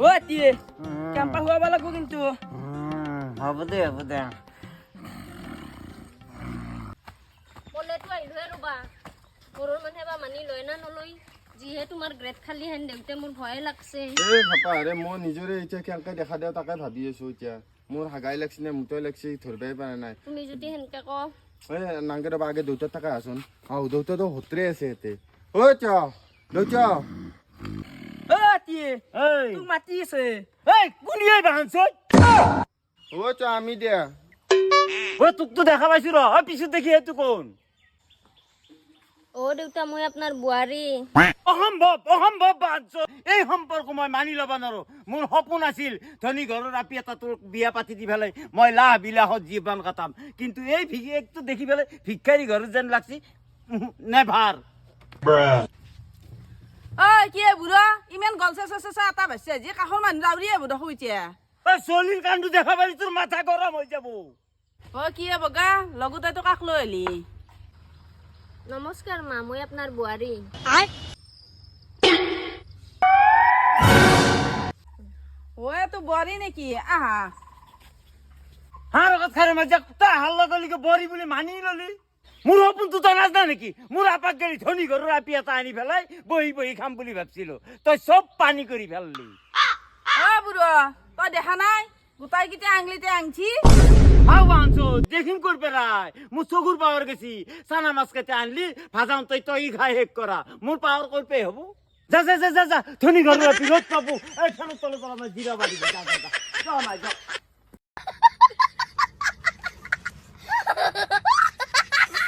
ও দিয়ে কেম্পা খুৱাব লাগিব কিন্তু। হ'ব দে হ'ব দে। ক'লেতো আহিলোহে ৰ'বা। ঘৰৰ মানুহে বা মানি লয় না নলয়? যিহে তোমাৰ গ্ৰেড খালি হেন দেউতে মোৰ ভয়ে লাগছে। এই ভাপা আৰে মই নিজৰে এতিয়া কেনেকে দেখা দিওঁ তাকে ভাবি আছো এতিয়া। মোৰ হাগাই লাগছি নে মুটই লাগছি ধৰিবই পৰা নাই। তুমি যদি সেনেকে ক। এই নাংকে ৰবা আগে দেউতাৰ থাকে আছোন আহ দেউতাতো হোতৰে আছে ইয়াতে। ঐ চ দেউতা ও এই। তোক ঐ আমি দিয়া। ঐ তোকতো দেখা পাইছো ৰ। ঐ পিছত দেখি সেইটো কোন? অ' দেউতা মই আপোনাৰ বোৱাৰী। অসম্ভৱ অসম্ভৱ বাহানছত এই সম্পৰ্ক মই মানি ল'ব নোৱাৰো। মোৰ সপোন আছিল ধনী ঘৰৰ আপি এটা তোৰ বিয়া পাতি দি পেলাই মই লাহ বিলাহত জীৱন কটাম। কিন্তু এই ভিগেকটো দেখি পেলাই ভিক্ষাৰী ঘৰত যেন লাগছি নেভাৰ কি বুঢ়া ইমান চা চা এটা ভাইছে যি কাষৰ মানুহ দাউৰিয়ে বুঢ়া শুইছে ঐ চলিৰ কাণটো দেখা পালি তোৰ মাথা গৰম হৈ যাব। অ কি বগা লগতে তো কাষ লৈ আহিলি নমস্কাৰ মা মই আপোনাৰ বোৱাৰী। ঐ তো বোৱাৰী নেকি? আহা। লগত খাৰে মাজা তই হাল লগলিকে বৰি বুলি মানি ললি মোৰ সপোনটো তই নাজানা নেকি? মোৰ আপাক গাড়ী ধনী ঘৰৰ আপি এটা আনি পেলাই বহি বহি খাম বুলি ভাবছিলো। তই চব পানী কৰি পেলালি তই দেখা নাই? গোটাইকেইটা আঙলিতে আংঠি হাও আনছো দেখিম কর পেরাই মোৰ চকুৰ পাৱাৰ গেছি। চানা মাছ কেটে আনলি ভাজাও তই তই খাই শেষ কৰা। মোৰ পাৱাৰ কই পে হ'ব? যা যা যা যা যা ধনী ঘৰৰ আপি ৰ'দ পাবো। এই ফেনৰ পৰা মই জিৰা যা যা যা যা যা।